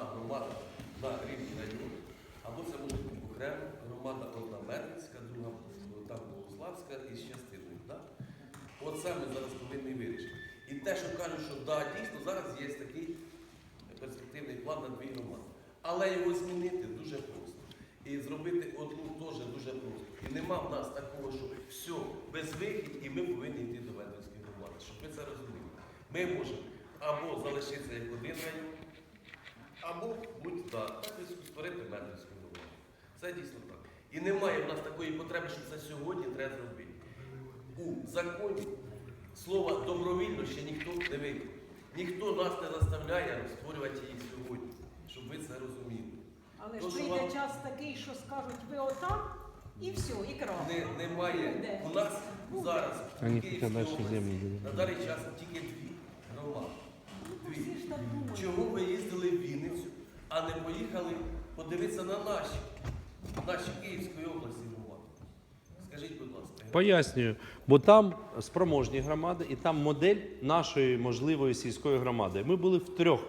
одна громада на рівні району, або це може бути окрема громада, одна Медвинська, друга там Богославська і з частиною. Да? Оце ми зараз повинні вирішити. І те, що кажуть, що да, дійсно зараз є такий перспективний план на дві громади. Але його змінити дуже просто. І зробити одну теж дуже просто. І нема в нас такого, що все, без вихід, і ми повинні йти до Медвинської громади. Щоб ви це розуміли. Ми можемо або залишитися як один район, або будь так, так і створити Медвинську громаду. Це дійсно так. І немає в нас такої потреби, що це сьогодні треба зробити. У законі слова добровільно ще ніхто не виклав. Ніхто нас не заставляє створювати її сьогодні, щоб ви це розуміли. Але То, ж прийде вам- час такий, що скажуть ви отак, і все, і крапка. Не, немає. Буде. У нас Буде. зараз Они в Київській області на даний час тільки дві громади. Ну, Всі ж так думають. Чому ви їздили в Вінницю, а не поїхали подивитися на наші, наші Київської області? Скажіть, будь ласка. Пояснюю, бо там спроможні громади і там модель нашої можливої сільської громади. Ми були в трьох.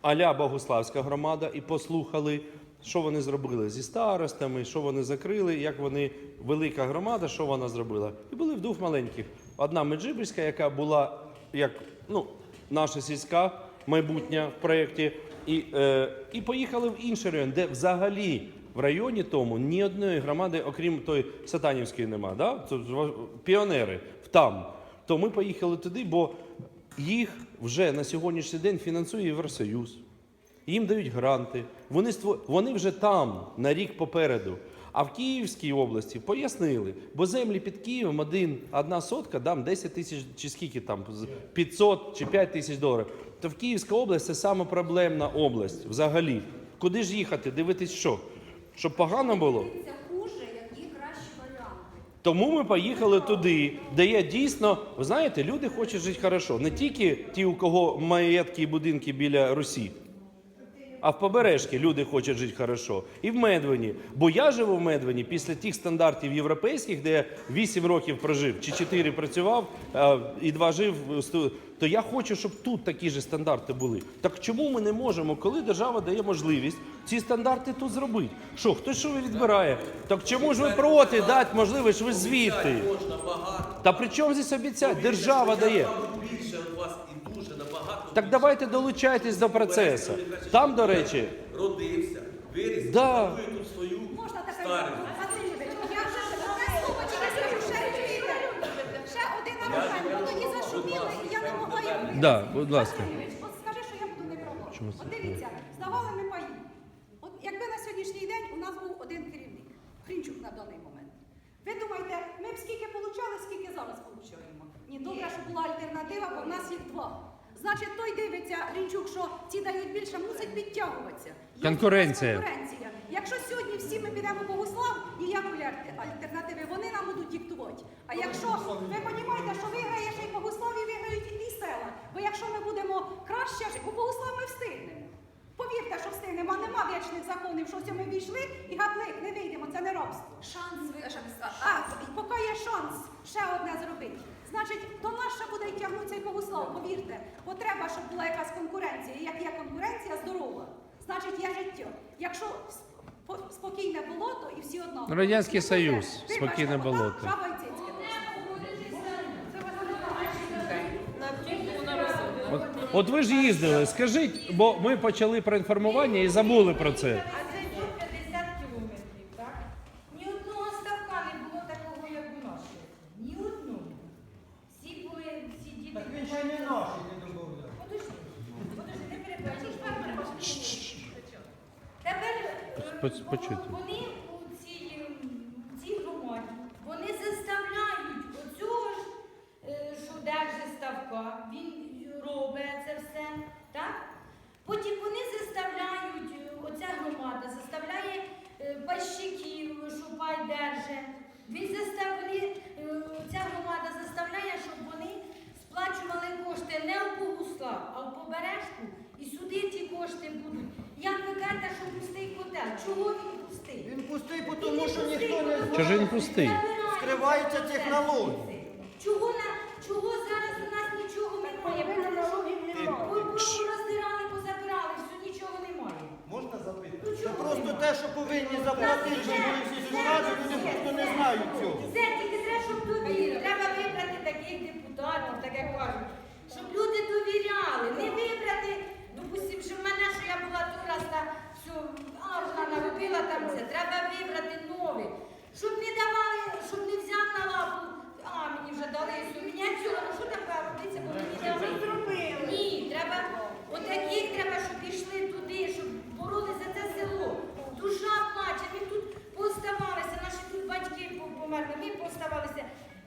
Аля Богуславська громада і послухали, що вони зробили зі старостами, що вони закрили, як вони велика громада, що вона зробила. І були в двох маленьких. Одна Меджибірська, яка була як ну, наша сільська майбутня в проєкті, і, е, і поїхали в інший район, де взагалі в районі тому ні одної громади, окрім той Сатанівської, нема. Да? Це піонери там. То ми поїхали туди, бо їх вже на сьогоднішній день фінансує Євросоюз. Їм дають гранти. Вони, ство... вони вже там на рік попереду. А в Київській області пояснили, бо землі під Києвом один, одна сотка, дам 10 тисяч чи скільки там, з- 500 чи 5 тисяч доларів. То в Київська область це саме проблемна область взагалі. Куди ж їхати? Дивитись що? Щоб погано було? Тому ми поїхали туди, де є дійсно, ви знаєте, люди хочуть жити хорошо. Не тільки ті, у кого маєтки і будинки біля Русі, а в побережці люди хочуть жити хорошо. І в Медвині. Бо я живу в Медвині після тих стандартів європейських, де я 8 років прожив, чи 4 працював, і 2 жив, то я хочу, щоб тут такі ж стандарти були. Так чому ми не можемо, коли держава дає можливість ці стандарти тут зробити? Що, хтось що відбирає? Так чому ж ви проти дати можливість, ви звідти? Та при чому здесь? Повірте, Держава що я, дає. мабуть, більше від вас і дуже набагато. Так давайте долучайтесь до процесу. Там, до речі, Родився, виріс, Да. тут свою Можна таке старість. Я вже одне слово тільки скажу, ще чуєте? Ще один аргумент, бо тоді зашуміли, і я не могла його вивести. Да, будь ласка. От скажи, що я буду не права. Чому це От дивіться, здавали ми паї. От якби на сьогоднішній день у нас був один керівник, Хрінчук на даний момент. Ви думаєте, ми б скільки получали, скільки зараз получаємо? Ні, добре, що була альтернатива, бо в нас їх два. Значить, той дивиться, Рінчук, що ці дають більше, мусить підтягуватися. Є Конкуренція. конкуренція. Якщо сьогодні всі ми підемо Богослав, ніякої альте- альтернативи, вони нам будуть диктувати. А якщо ви розумієте, що виграє ще й Богослав і виграють і села. Бо якщо ми будемо краще, у Богослав ми встигнемо. Повірте, що встигнемо, а нема вічних законів, що ми війшли і гаплик, не вийдемо, це не робство. Шанс використати. А, поки є шанс ще одне зробити. Значить, до нас ще буде тягнутися і Богослав, повірте. Бо треба, щоб була якась конкуренція. І як є конкуренція, здорова. Значить, є життя. Якщо спо- спокійне болото і всі одно. Радянський Союз, спокійне болото. От ви ж їздили, скажіть, бо ми почали про інформування і забули про це. А це тут 50 кілометрів, так? Ні одного ставка не було такого, як у нас. Ні одного. Всі були, всі діти. Так він ще й не наші не добавляв. Подожди, подожди, не перебачиш. Тепер е, він пустий? Він пустий, тому що ніхто не знає. Чого ж він пустий? Скривається технологія. Чого на чого зараз у нас нічого немає? Ви просто роздирали, позабирали, все нічого немає. Можна запитати? Ну, Це просто те, що повинні ну, заплатити, що були всі сільради, люди просто не знають цього. Це тільки треба, щоб довіри. Треба вибрати таких депутатів, таке кажуть, щоб люди довіряли, не вибрати, допустимо, що в мене, що я була тут раз та все, а вона наробила там це. Треба вибрати нові. Щоб не давали, щоб не взяв на лапу. А, мені вже дали все. Міняцію, ну що тепер робиться, бо мені дали. Ні, треба, отаких треба, щоб пішли туди, щоб боролися за це село. Душа плаче, ми тут поставалися, наші тут батьки по- померли, ми поставалися.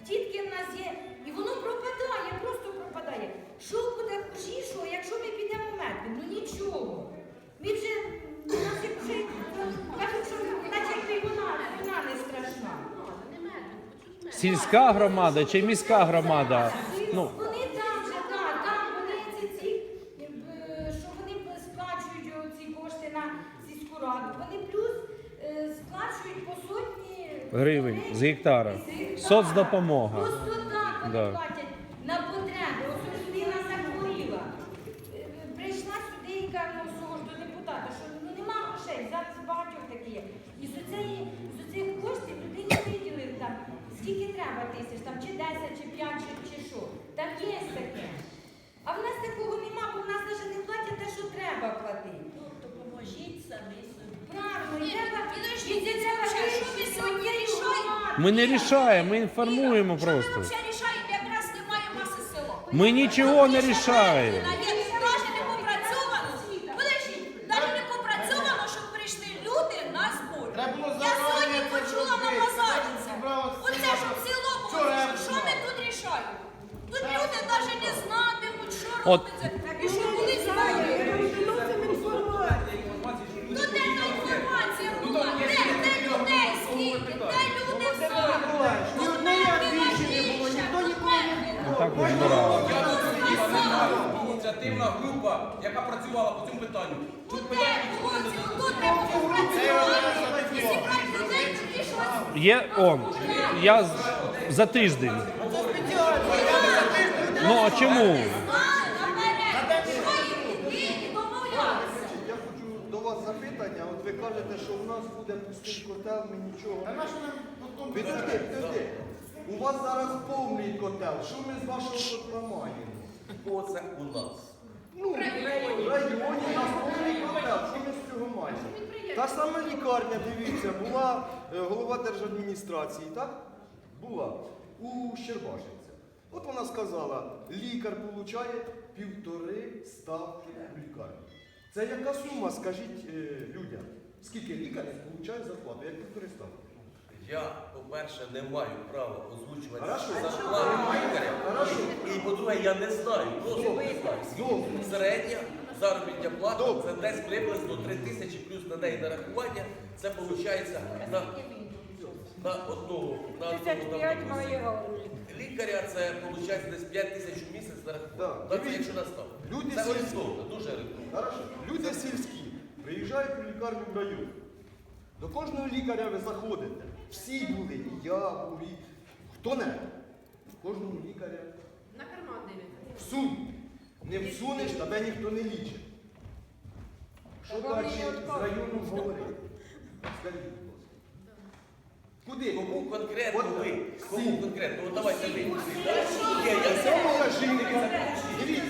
Дітки в нас є, і воно пропадає, просто пропадає. Що буде хужішо, якщо ми підемо в медвід? Ну нічого. Ми вже, нас як вже кажуть, що наче якби вона, вона не страшна. Сільська громада чи міська громада? Ну, Вони там же, так, там вони ці, ці е, що вони сплачують ці кошти на сільську раду. Вони плюс е, сплачують по сотні Гривень з гектара. З гектара. Соцдопомога. Просто так вони Да. платять на потреби. Ось ось людина захворіла. Е, Прийшла сюди і каже, ну всього ж до депутата, що ну нема грошей, зараз багатьох такі є. І з цієї з цих коштів людині виділили там, скільки треба тисяч, там чи 10, чи 5, чи, чи що. Там є таке. А в нас такого нема, бо в нас навіть не платять те, що треба платити. Допоможіть самі собі. Правильно, я так підождіть, і це треба що ви сьогодні рішаєте? ми не рішаємо, ми інформуємо Що ми просто. взагалі рішаємо, якраз немає маси село. Ми нічого не рішаємо. Навіть не попрацьовано. Подождіть, навіть не попрацьовано, щоб прийшли люди на збор. Треба було Я зарані сьогодні це почула на зробити. базарі це. Зібралося Оце село. щоб село було. Вчора я вирішено. Що ми тут рішаємо? Тут люди навіть не знатимуть, що От- І що коли знають. Ну де та інформація була? Де, де людей скільки? Де люди взяли? Миколаївич, ні одної не було, ніхто нікого не Ну, Так от збирали. Ініціативна група, яка працювала по цьому питанню. Тут питання. Тут треба попрацювати. Зібрати людей, тоді щось. Є он. Я за тиждень. Ну а чому? Знали наперед. Що їх і домовлялися. Я хочу до вас запитання. От ви кажете, що у нас буде пустий котел, ми нічого. Наше Підожди, підожди. У вас зараз повний котел. Що ми з вашого котла маємо? Оце у нас. Ну, в районі у нас повний котел. Що ми з цього маємо? Та сама лікарня, дивіться, була е, голова держадміністрації, так? Була у Щербашівця. От вона сказала, лікар получає півтори ставки у лікарні. Це яка сума, скажіть е, людям? Скільки лікар получає зарплату? Як півтори? Я, по-перше, не маю права озвучувати Хорошо. зарплату лікаря. Хорошо. І по-друге, я не знаю, просто не знаю. Добре. Середня заробітня плата Добре. це десь приблизно 3 тисячі плюс на неї нарахування. Це виходить на, на одного. На одного 35 там, моєго. Лікаря це виходить десь 5 тисяч у місяць нарахування. Да. Так, якщо настав. люди Це сільські. орієнтовно, дуже орієнтовно. Хорошо. Люди сільські приїжджають у лікарню в район. До кожного лікаря ви заходите. Всі були, і я був, і хто не. Кожному лікаря На карман дивиться. всунь. Не всунеш, тебе ніхто не лічить. Що далі з районом говорити? Скажіть, будь ласка. Куди? Кому конкретно От ви? всі. Кому конкретно? От давайте ви. Ні, я моя жінка. Дивіться,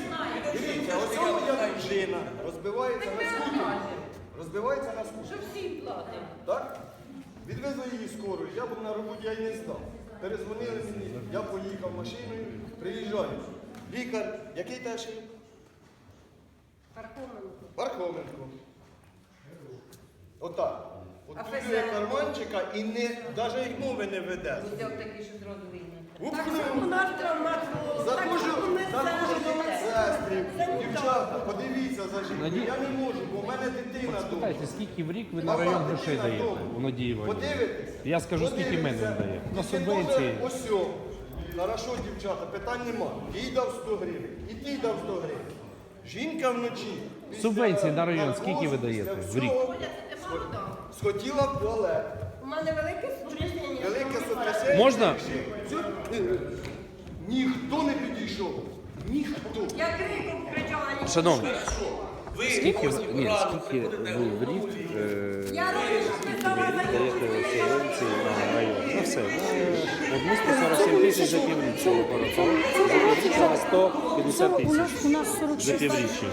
дивіться, ось ця моя жина розбивається на скутері. Розбивається на скутері. всім платимо. Так? Відвезли її скорою, я був на роботі, я й не знав. Перезвонили мені, я поїхав машиною, приїжджаю. Лікар, який теж? Пархоменко. Пархоменко. Отак. От туди карманчика і не, навіть мови не веде. такий, що зразу вийняти. Упхнув. Заходжу, заходжу до медсестри. Дівчата, подивіться за жінку. Наді- Я не можу, бо в мене дитина вдома. Спитайте, скільки в рік ви на район грошей даєте у Надії Іванівні? Подивитесь. Я скажу, скільки мене Подивіться. дає. На субвенції. Ось. Хорошо, дівчата, питань нема. Їй дав 100 гривень, і ти дав 100 гривень. Жінка вночі. після Субвенції на район скільки ви даєте в всього рік? Схотіла в туалет. Мене велике спорядження. Велике сотрясення. Можна? Ніхто не підійшов. Ніхто. Я криком кричала, ні. Шановні, Ви Скільки ви- ні, скільки ви в в рік Румунію. е, Я даєте субвенції на район? На все. Ну, От 147 тисяч за півріччя. За півріччя 150 У тисяч нас, у нас 46. за півріччя.